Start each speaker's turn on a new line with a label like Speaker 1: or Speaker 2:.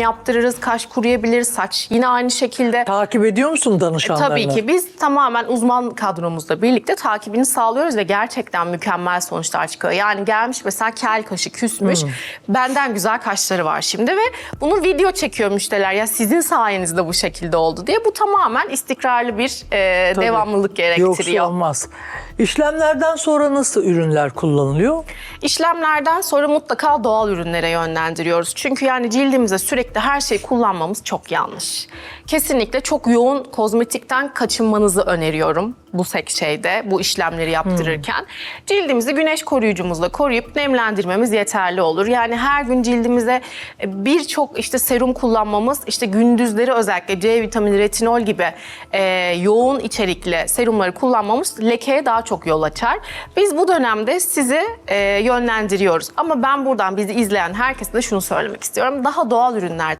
Speaker 1: yaptırırız, kaş kuruyabilir, saç yine aynı şekilde.
Speaker 2: Takip ediyor musun danışanlarını?
Speaker 1: Tabii ki biz tamamen uzman kadromuzla birlikte takibini sağlıyoruz ve gerçekten mükemmel sonuçlar çıkıyor. Yani gelmiş mesela kel kaşı küsmüş. Benden güzel kaşları var şimdi ve bunu video çekiyor müşteriler. Ya sizin sayenizde bu şekilde oldu diye. Bu tamamen istikrarlı bir e,
Speaker 2: Tabii.
Speaker 1: devamlılık
Speaker 2: Yoksa
Speaker 1: gerektiriyor.
Speaker 2: olmaz. İşlemlerden sonra nasıl ürünler kullanılıyor?
Speaker 1: İşlemlerden sonra mutlaka doğal ürünlere yönlendiriyoruz. Çünkü yani cildimize sürekli her şeyi kullanmamız çok yanlış. Kesinlikle çok yoğun kozmetikten kaçınmanızı öneriyorum bu sek şeyde, bu işlemleri yaptırırken. Cildimizi güneş koruyucumuzla koruyup nemlendirmemiz yeterli olur. Yani her gün cildimize e, birçok işte serum kullanmamız, işte gündüzleri özellikle C vitamini, retinol gibi e, yoğun içerikli serumları kullanmamız lekeye daha çok yol açar. Biz bu dönemde sizi e, yönlendiriyoruz. Ama ben buradan bizi izleyen herkese de şunu söylemek istiyorum. Daha doğal ürünler